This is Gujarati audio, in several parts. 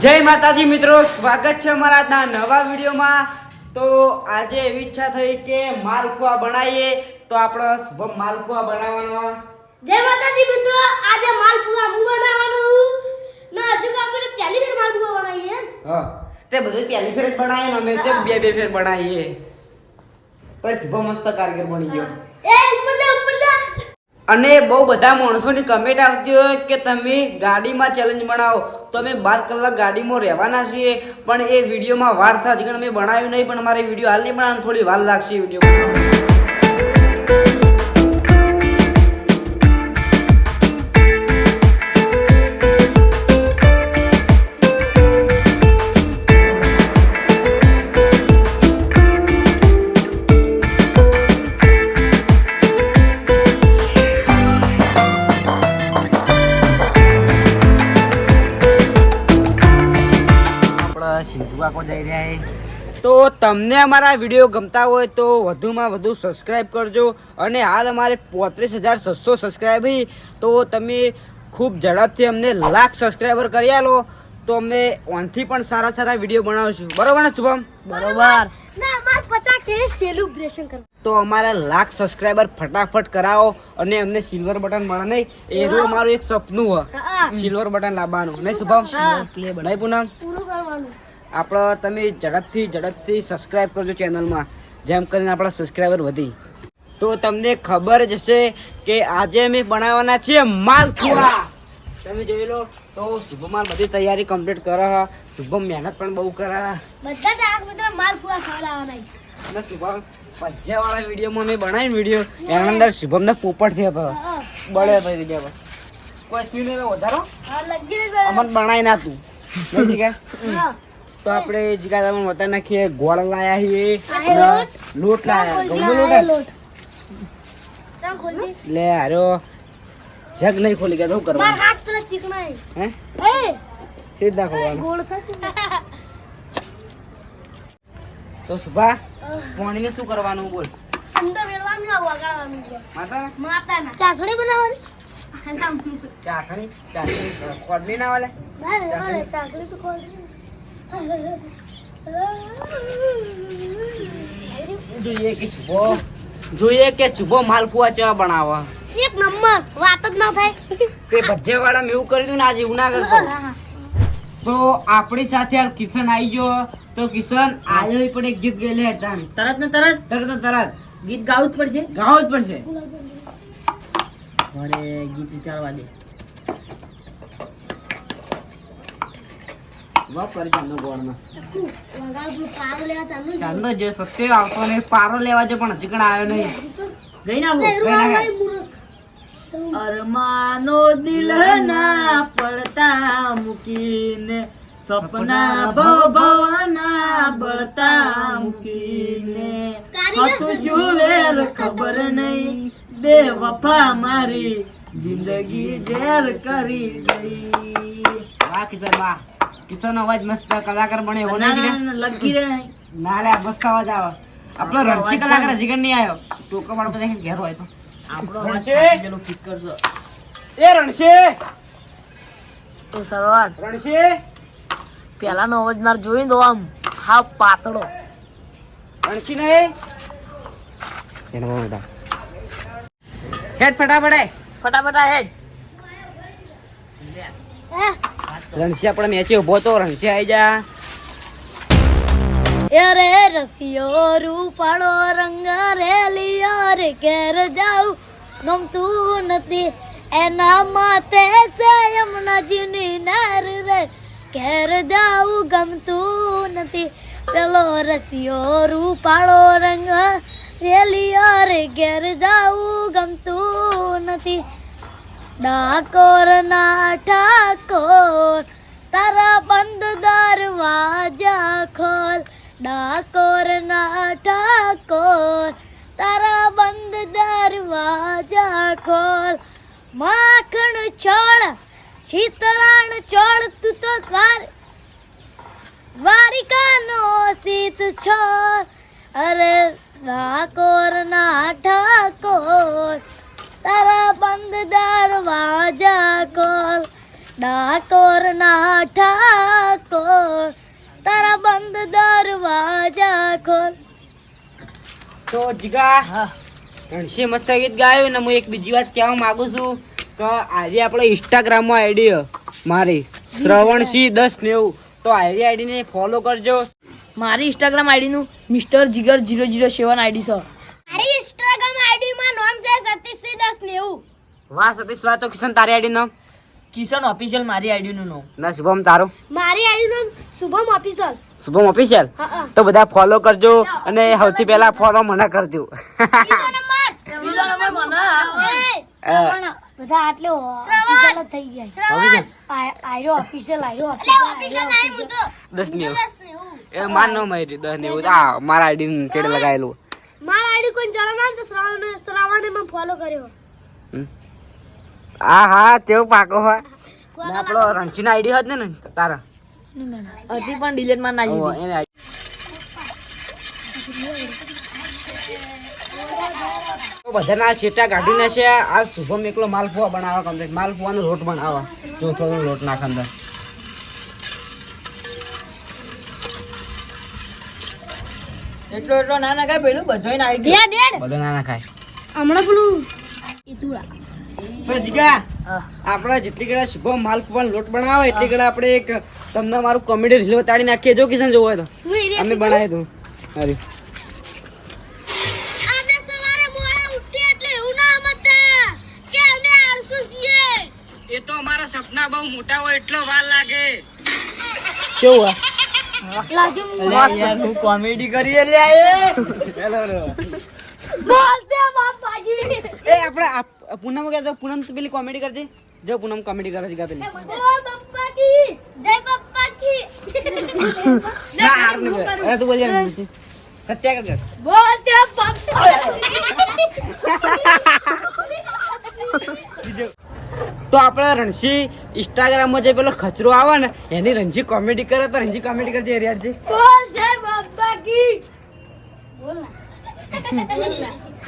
જય માતાજી મિત્રો સ્વાગત છે અમારા આજના નવા વિડીયોમાં. તો આજે એવી ઈચ્છા થઈ કે માલપુઆ બનાવીએ. તો આપણો શુભમ માલપુઆ બનાવવાનો. જય માતાજી મિત્રો આજે માલપુઆ હું બનાવવાનું ના હજુ તો આપણે પહેલી ફેર માલપુઆ બનાવીએ હા તે બધું પહેલી ફેર જ બનાવીએ અમે જે બે બે ફેર બનાવીએ. પણ શુભમ મસ્ત કારગર બની ગયો. એ ઉપર જા ઉપર જા અને બહુ બધા માણસોની કમેન્ટ આવતી હોય કે તમે ગાડીમાં ચેલેન્જ બનાવો. તો અમે બાર કલાક ગાડીમાં રહેવાના છીએ, પણ એ વિડીયોમાં વાર થાય છે અમે બનાવ્યું નહીં, પણ અમારે વીડિયો હાલ નહીં બનાવવાનું, થોડી વાર લાગશે વીડિયો તો તમને અમારા વીડિયો ગમતા હોય તો વધુમાં વધુ સબસ્ક્રાઈબ કરજો અને હાલ અમારે પોત્રીસ હજાર છસો સબસ્ક્રાઈબ તો તમે ખૂબ ઝડપથી અમને લાખ સબસ્ક્રાઈબર કરી આલો તો અમે ઓનથી પણ સારા સારા વીડિયો બનાવીશું. બરોબર ને શુભમ? બરોબર. ના માર 50 કે સેલિબ્રેશન કર તો અમારા લાખ સબસ્ક્રાઈબર ફટાફટ કરાવો અને અમને સિલ્વર બટન મળે નહીં. એનું અમારું એક સપનું હોય. સિલ્વર બટન લાવવાનું. નહીં શુભમ? નહીં પૂનમ? પૂરું કરવાનું. આપણો તમે ઝડપથી ઝડપથી સબસ્ક્રાઈબ કરજો ચેનલમાં જેમ કરીને આપણા સબસ્ક્રાઈબર વધી. તો તમને ખબર જ હશે કે આજે અમે બનાવવાના છીએ માલપુઆ. તમે જોઈ લો તો શુભમ બધી તૈયારી કમ્પ્લીટ કરે શુભમ મહેનત પણ બહુ કરે. બધા માલપુઆ ખવડાવવાના અને શુભમ પજ્જાવાળા વિડીયોમાં મેં બનાવીને વીડિયો એના અંદર શુભમને પોપટ થયા હતો બળે ભાઈ જગ્યા પર. કોઈ ચીને વધારો? અમન બનાવી ના તું તો આપણે જીગાદામાં તમને નાખીએ ગોળ લાયા છીએ. લોટ. લોટ લાયા. ખોલજી, લોટ લે હારો. જગ નહીં ખોલી ગયા તો કરવા માર કરવાનું હાથ પેલા ચીકણા હે? એ સીધા ખોલવાનું ગોળ તો સુભા પાણીને શું કરવાનું બોલ? અંદર વેળવાનું ના વગાડવાનું માતા માતાના? ચાસણી બનાવવાની? ચાસણી? ચાસણી? ખોડની ના વાલે? ચાસણી? તો ખોલ જોઈએ કે શુભો? જોઈએ કે શુભો માલપુઆ ચા બનાવવા? એક નંબર વાત જ ના થાય. તે ભજ્જે વાળા મેં એવું કરી દઉં ને આજે એવું ના કરતો તો આપણી સાથે હાલ કિશન આવી ગયો. તો કિશન આવ્યો પણ એક ગીત ગયેલે હતા તરત ને તરત? તરત તરત. ગીત ગાવું જ પડશે? ગાવું જ પડશે. મારે ગીત વિચારવા દે. વાપર ગોળમાં. ચાંદો જો સત્ય આવતો નહીં પારો લેવા જો પણ હજી કણ આવ્યો નહીં ગઈ ના ના. અરમાનો દિલ ના પડતા મૂકીને સપના ભવ ભવના બળતા મૂકીને હતું શું વેર ખબર નહીં બે વફા મારી જિંદગી ઝેર કરી ગઈ વાહ કિશન વાહ કિશન અવાજ મસ્ત કલાકાર બને એવો નહીં લગી રે નહીં. નાલે આ મસ્ત અવાજ આવે. આપણો રણસી કલાકાર જીગર નહીં આવ્યો. ટોકો વાળો બધા ઘેર હોય તો. આપણો રણસી એ રણસી તો સરવાર રણસી પેલાનો અવાજ માર જોઈને દો આમ. હા પાતળો. રણસી નહીં? એનો બેટા હેડ ફટાફટ. ફટાફટ આ હેડ. હે? રણસી આપણે મેચે ઊભો તો રણસી આવી જા. અરે રસિયો રૂપાળો રંગ રેલિયો રે ઘેર જાઉં. ગમતું નથી એના માથે છે યમુનાજીની નાર રે. ઘેર જાઉં ગમતું નથી. પેલો રસિયો રૂપાળો રંગ રેલિયો રે ઘેર જાઉં. ગમતું નથી ડાકોર ના ઠાકોર, તારા બંધ દરવાજા ખોલ. ડાકોર ના ઠાકોર, તારા બંધ દરવાજા ખોલ. માખણ છોડ ચિતરાણ છોડ તું તો દ્વાર દ્વારિકાનો સીત છોડ અરે ડાકોર ના ઠાકોર તારા બંધ દરવાજા ખોલ. ડાકોર ના ઠાકોર બંધ દરવાજા ખોલ. તો જીગા હા. રણસીએ મસ્ત ગીત ગાયું ને હું એક બીજી વાત કહેવા માંગુ છું કે આજે આપણે ઇન્સ્ટાગ્રામમાં આઈડી મારી. શ્રવણસિંહ દસ નેવું. તો આઈડી આઈડીને ફોલો કરજો. મારી Instagram આઈડીનું mister Jigar zero zero seven ID છે મારી ઇન્સ્ટાગ્રામ આઈડી માં નામ છે દસ નેવું વાહ સતીશ વાહ તો કિશન તારી આઈડી નામ કિશન ઓફિશિયલ મારી આઈડી નું નામ. ના શુભમ તારું. મારી આઈડી નામ શુભમ ઓફિસર શુભમ ઓફિશિયલ હા હા. તો બધા ફોલો કરજો અને સૌથી પહેલા ફોલો મને કરજો. બધા આટલો ઓફિશિયલ થઈ ગયા આયરો ઓફિશિયલ આયરો ઓફિશિયલ દસ નેવું એ માર નો મારી દસ નેવું મારા આઈડી ચેડ લગાવેલું મારા આઈડી કોઈ જાણે ના તો શ્રાવણે શ્રાવણે મને ફોલો કર્યો. આ હા તેવો પાકો હોય. ને આપણો રણસીનો આઈડી હોત ને ને તારા. હતી પણ ડિલેટમાં ના ઓહો, જીધી એને બધાના છેટા કાઢીને છે. આ શુભમ એકલો માલપુઆ બનાવવા કમ્પ્લીટ માલપુઆનો લોટ બનાવવા ચોથોનો લોટ નાખ અંદર. એટલો એટલો ના ના ખાય પેલું બધો ના બે ડેડ બધો ના ના ખાય. હમણાં પેલું ઈતુડા. જીગા હા જેટલી કડા શુભમ પણ લોટ બનાવો એટલી કડા આપણે એક તમને મારું કોમેડી રીલ બતાડી નાખીએ. જો કિશન જોવો તો. અમે બનાવી દઉં અરે અમે સવારે મોડા ઉઠી એટલે એવું ના મતતા કે અમે આળસુ છીએ. એ તો અમારા સપના બહુ મોટા હોય એટલો વાર લાગે. કેવું લાગ્યું હું કોમેડી કરી લે હેલો બોલતે બાપાજી એ આપણે આપ- પૂનમ કે પૂનમ તું પેલી કોમેડી કરજે જો પૂનમ કોમેડી કરે છે પેલી બોલ પપ્પા કી જય પપ્પા કી ના હાર નહીં બોલે. અરે તું બોલ યાર નથી. સત્યા કર બોલતે પપ્પા તો આપણે રણસી ઇન્સ્ટાગ્રામમાં જે પેલો ખચરો આવે ને એની રણજી કોમેડી કરે તો રણજી કોમેડી કરજે રિયાજી બોલ જય કી. બોલ ના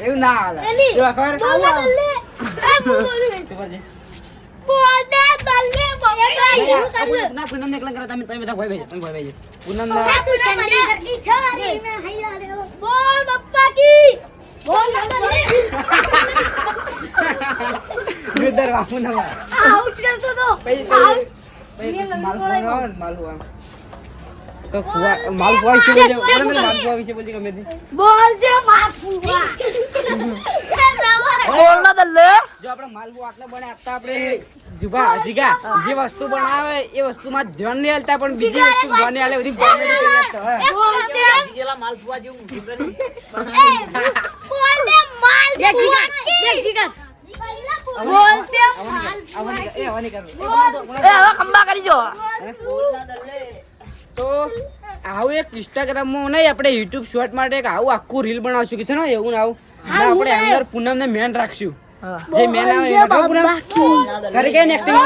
એવું ના હાલે. જો ખબર બોલ બોલ બોલું. બોલ દે હું તલ્લે ના પૂનમ ને એકલા કરે તમે તમે બધા ભાઈ ભાઈ તમે ભાઈ. ભાઈ પૂનમ ના તું છોરી મે હૈયા રે બોલ બાપા કી. તો. માલપુઆ વિશે બોલજે. મને મને માલપુઆ વિશે બોલજે ગમે તે. દે માફુઆ બોલ જો આપણે માલપુઆ આટલા બને આપતા આપણે જુગા જીગા જે વસ્તુ બનાવે એ વસ્તુમાં ધ્યાન નહીં હાલતા પણ બીજી વસ્તુ બને હાલે બધી કોમેડી કરી આપતા હોય બોલ દે માલપુઆ જેવું માલ દે જીગર દે જીગર બોલ દે માલ આવવાની કર- એ આવવાની કર. એ હવે ખંબા કરી જો તો આવું એક ઇન્સ્ટાગ્રામમાં નહીં આપણે યુટ્યુબ શોર્ટ માટે એક આવું આખું રીલ બનાવશું. કે છે ને એવું ને આવું. આપણે અંદર પૂનમ ને મેન રાખશું. જે મેન આવે પૂનમ? કરી કઈ એક્ટિંગ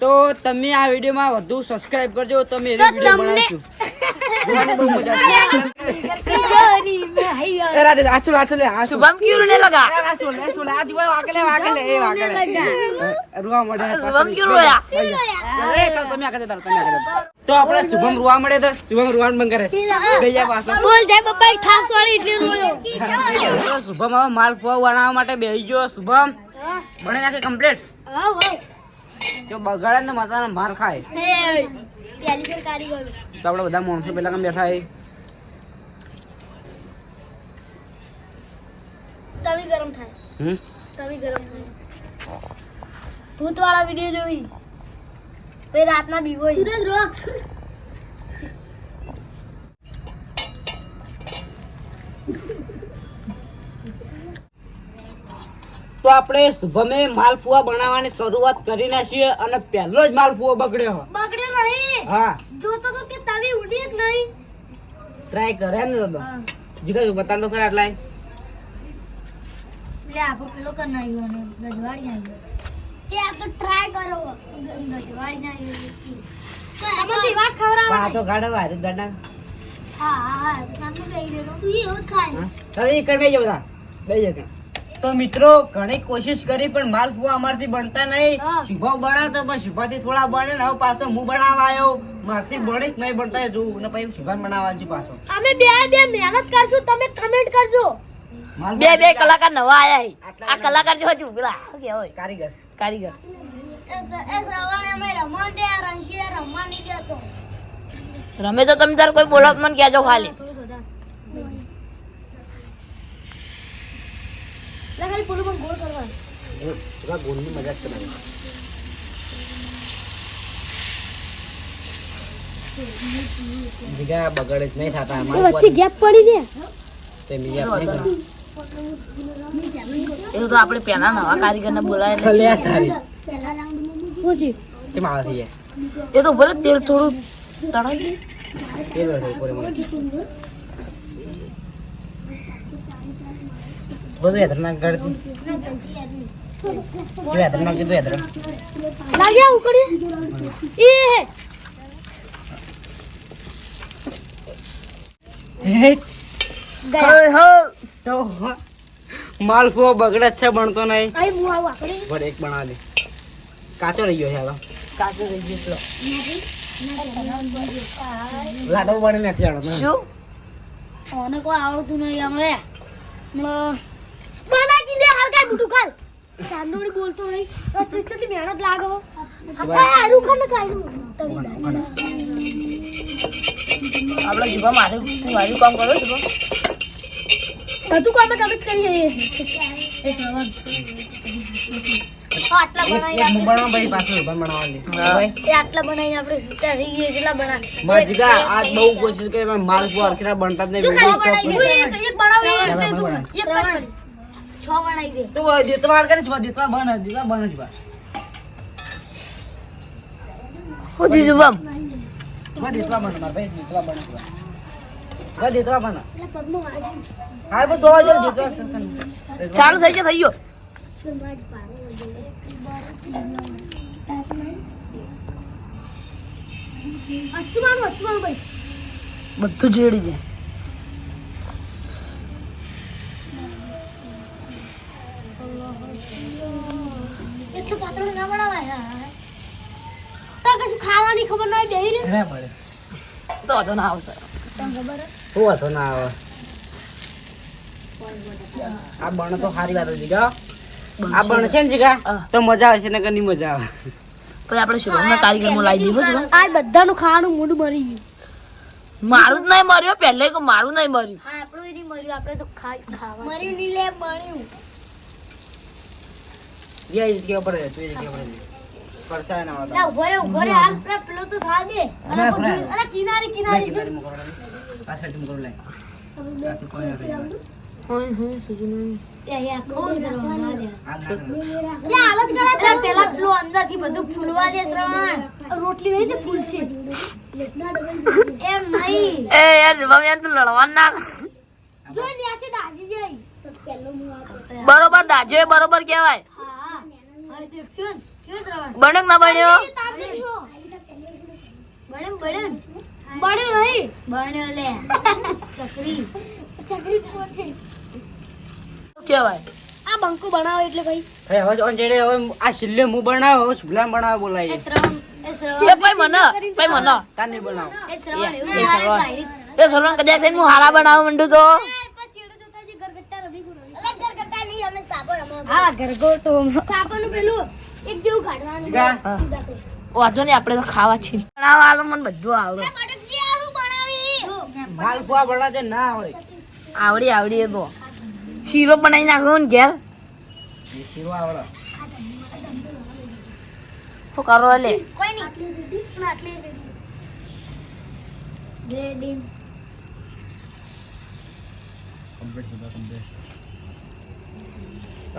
તો તમે આ વિડીયોમાં વધુ સબસ્ક્રાઇબ કરજો તો એવી વીડિયો બનાવીશું. શુભમ ક્યું લગા. શુભમ ક્યું રોયા. તો આપણે શુભમ રૂવા મળે તો? શુભમ રૂવાન બંધ કરે. બે પાછા. બોલ જય પપ્પા એક વાળી એટલી રોયો. શુભમ હવે માલ પુઆ બનાવવા માટે બેહી ગયો. શુભમ બને નાખે કમ્પ્લીટ તો બગાડે ને માતાને માર ખાય. તો આપણે બધા માણસો પેલા કેમ બેઠા તવી ગરમ થાય. હમ? તવી ગરમ થાય. ભૂત વાળા વિડિયો જોઈ. રાતના બીવો સુરજ રોક. તો આપણે શુભમે માલપુઆ બનાવવાની શરૂઆત કરી નાખીએ અને પહેલો જ માલપુઆ બગડ્યો. બગડ્યો નહીં? હા. જોતો તો કે તવી ઉડી જ નહીં. ટ્રાય કરે એમ ને તો જીગર બતાડ તો ખરા આટલા લે આપો પેલો કર નાખ્યો ને ગજવાડી નાખ્યો તે આ તો ટ્રાય કરો. ગજવાડી નાખ્યો આમાંથી વાત પા ખવડાવવા તો ગાડા વારે ગાડા હા હા હા. તમને કહી દેતો તું એ ખાય. હવે કર બેજો બધા. બેજો કે તો મિત્રો ઘણી કોશિશ કરી પણ માલ માલપુઆ અમારથી બનતા નહીં. શુભમ બનાવતો પણ શુભાથી થોડા બને ને હવે પાછો હું બનાવવા આવ્યો. મારથી બને જ નહીં બનતા જોવું ને પછી શુભમ બનાવવા છું પાછો. અમે બે બે મહેનત કરશું તમે કમેન્ટ કરજો. બે બે કલાકાર નવા આયા આ કલાકાર જેવા છું પેલા કે હોય. કારીગર. કારીગર. રમે તો તમે તાર કોઈ બોલો તો મને કહેજો ખાલી થોડું બધા લે ખાલી પૂરું પણ ગોળ કરવા. એ થોડા ગોળની મજાક કરે જીગા બગડે જ નહીં થતા વચ્ચે ગેપ પડી છે? તે મિયા નહીં કરે. એવું તો આપણે પહેલા નવા કારીગરને બોલાય એટલે પૂછી. એ? તો ભલે તેલ થોડું તળાઈ ઉપર બધું યાદ ના કરતી જો યાદ ના કીધું યાદ લાગ્યા ઉકડી એ તો માલપુઓ બગડે છે બનતો નહીં. પર એક બના દે કાચો રહી ગયો છે હવે કાચો રહી ગયો. લાડો બની આવડતો શું? કોને કોઈ આવડતું નહીં હમણાં. હમણાં ચાંદોડી બોલતો નહીં મહેનત લાગો આરું ખાને આપણે જીવા મારે મારું કામ કરો છો બધું કામ તમે જ કરી એ આટલા બનાવીને આપણે છૂટા થઈ ગઈએ કેટલા બના આજ બહુ કોશિશ કરી પણ આખી બનતા જ નહીં એક બનાવી છ બનાવી દે તો દેતવા વાર કરે છે દેતવા બન દેતવા બન જ બા હું જી શુભમ બા દેતવા બન માર ભાઈ દેતવા બન જ બા બા દેતવા બન. એટલે પગનું વાગ્યું. હાલ બસ જોવા જો દેતવા ચાલુ થઈ ગયો થઈ ગયો. બધું જેડી જાય એટલું પાતળું ના બનાવાય તો કશું ખાવાની ખબર ના હોય બેહી ના પડે તો તો ના આવશે. તમને ખબર હે? તો ના આવે? આ બણ તો સારી વાત હતી ગા આ બણ છે ને જીગા તો મજા આવે છે ને કની મજા આવે. પછી આપણે શુભમના કારીગરમાં લાવી દીધું છું આ બધાનું ખાવાનું મૂડ મરી ગયું. મારું જ નહીં મર્યો પહેલે કે મારું નહીં મર્યું હા આપણું નહીં મર્યું આપણે તો ખાઈ ખાવા મર્યું નહીં લે બન્યું. એ જગ્યા પર રહે તું એ જગ્યા પર પરસાય ના આવતા ઊભો રે ઊભો રે હાલ પર પેલો તો થા દે. અરે કિનારે કિનારે. જો આ સાઈડ મુકરો લે તાથી કોઈ ના રહે કોણ હું સુજના? બરોબર દાજો બરોબર કેવાય દેખ્યો ને બન્યો? નહીં. લે. ચકરી. ચકરી આ બંકો બનાવો એટલે ભાઈ. હવે હવે ઓન જેડે હવે આ છેલ્લે મુ બનાવો હવે બનાવો બનાવ એ બોલાય શ્રવણ એ એ ભાઈ મને ભાઈ મને. કાને બનાવ. એ શ્રવણ એ શ્રવણ. ડાયરી એ સલમાન કદાચ હું હારા બનાવવા માંડું તો. હા ગરગોટો કાપાનું પેલું એક જેવું કાઢવાનું. વાંધો નહીં આપણે તો ખાવા છે બનાવવા આલો મને બધું આવડે. માલપુઆ આવું બનાવી માલ પુઆ બના દે ના આવડે. આવડી આવડી એ તો શીરો બનાવી નાખો ને ઘેર. શીરો આવડે. તો કરો લે? કોઈ નહીં. પણ આટલી રેડી.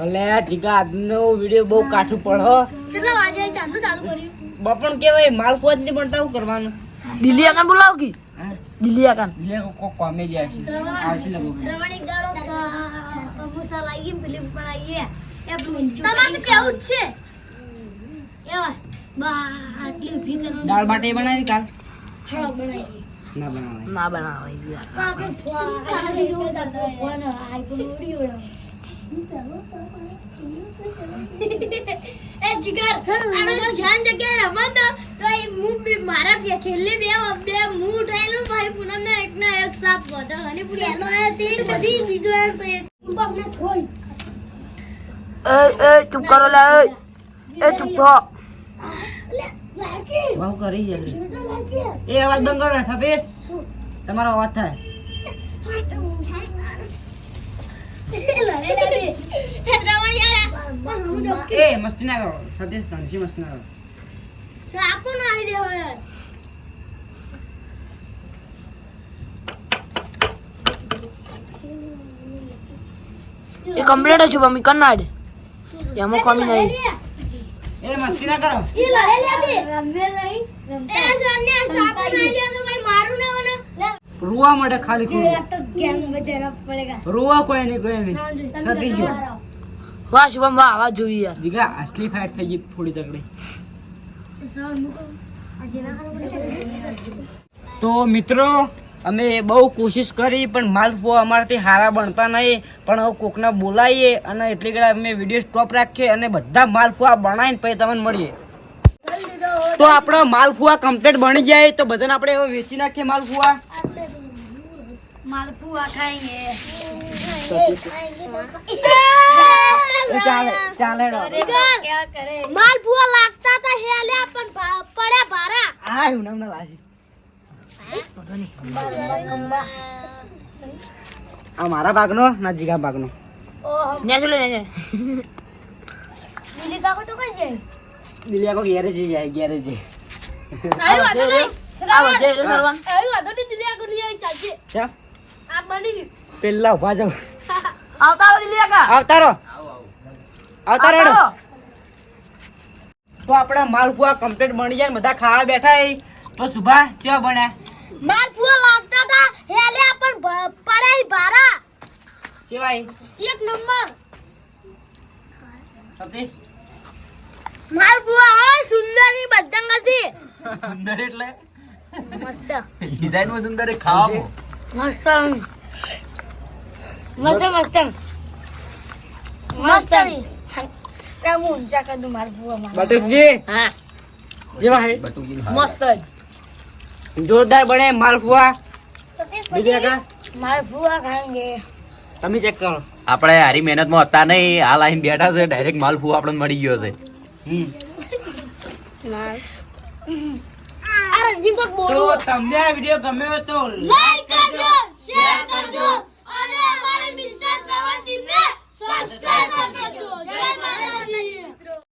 અલે જીગા આજનો વિડિયો બહુ કાઠું પડો કેટલા વાગે ચાંદુ ચાલુ કર્યું. બપણ કેવાય માલ પુઆ જ નહીં પણ હું કરવાનું. દિલ્હી આકાન બોલાવ કી? દિલ્હી આકાન લે કો કોમે જાય છે. આવશે લગો શ્રવણ એક દાડો સમોસા લાગી પેલી બનાવીએ એ પેલું તમારે કેવું છે? એવા બા આટલી ઊભી કરવાની. દાળ બાટી બનાવી કાલ? હળો બનાવી. ના બનાવાય. ના બનાવાય. યાર આપણે ફોન જેવું દબો ફોન આઈફોન ઉડી ઉડો એ જીગર આપણે જો જાન જગ્યાએ રમત તો. એ હું બી મારા બે છેલ્લી બે બે હું ઉઠાયેલું ભાઈ પૂનમ ને એક ના એક સાપ વધો. અને આ તે બધી બીજો આ તો એક. બાપને છોઈ એ એ ચૂપ કરો લે એ. એ ચૂપ થો. બહુ કરી છે. એ અવાજ બંધ કરો સતીશ. તમારો અવાજ થાય. એ મસ્તી ના કરો. સતીશ ધનસી મસ્તી ના કરો. એ કમ્પ્લીટ છે મમ્મી કર એમાં કમી નહીં. એ મસ્તી ના કરો. રૂવા માટે ખાલી રૂવા કોઈ નહીં કોઈ નહીં. થતી ગયો. વાહ શુભમ વાહ આવા જોઈએ યાર. જીગા અસલી ફાઇટ થઈ ગઈ થોડી તકડી તો મિત્રો અમે બહુ કોશિશ કરી પણ માલપુઆ અમારાથી હારા બનતા નહીં. પણ હવે કોકને બોલાવીએ અને એટલી ઘડા અમે વીડિયો સ્ટોપ રાખીએ અને બધા માલપુઆ બનાવીને પછી તમને મળીએ. તો આપણો માલપુઆ કમ્પ્લીટ બની જાય તો બધાને આપણે એવો વેચી નાખીએ માલપુઆ માલપુઆ ખાઈએ. ચાલે ના લાગે. આ મારા ભાગનો ના જીગા ભાગનો. ઓહો. લીલી કાકો તો કઈ જાય? દિલ્યા કો ઘેરે જઈ જાય ઘેરે જઈ આયો વાતો નહીં. આવો જઈ રે સરવાન આયો વાતો નહીં દિલ્યા કો લઈ ચાચે ક્યાં આ બની પેલા ઊભા જાવ આવતારો દિલ્યા કા આવતારો. આવતારો તો આપણા માલપુઆ કમ્પ્લીટ બની જાય બધા ખાવા બેઠા એ તો સુભા ચેવા બન્યા માલપુઆ લાગતા હતા હેલે પણ પડાઈ ભારા ચેવાય? એક નંબર. સતીશ? માર બુઆ સુંદરી બદંગ હતી. સુંદર એટલે? મસ્ત. ડિઝાઇનમાં સુંદર એ ખાવા મસ્ત. મસ્ત મસ્ત. મસ્ત. કામ ઊંચા કદું માર બુઆ માર બટુકજી. હા. જેવા હે. મસ્ત જોરદાર બને માલપુઆ બીજા કા માલપુઆ તમે ચેક કરો. આપણે હારી મહેનતમાં હતા નહીં. આ લાઈન બેઠા છે. ડાયરેક્ટ માલપુઆ આપણને મળી ગયો છે. તમને આ વીડિયો ગમ્યો તો લાઈક કરજો શેર કરજો અને અમારી મિસ્ટર સેવન ટીમને સબસ્ક્રાઇબ કરજો. જય માતાજી.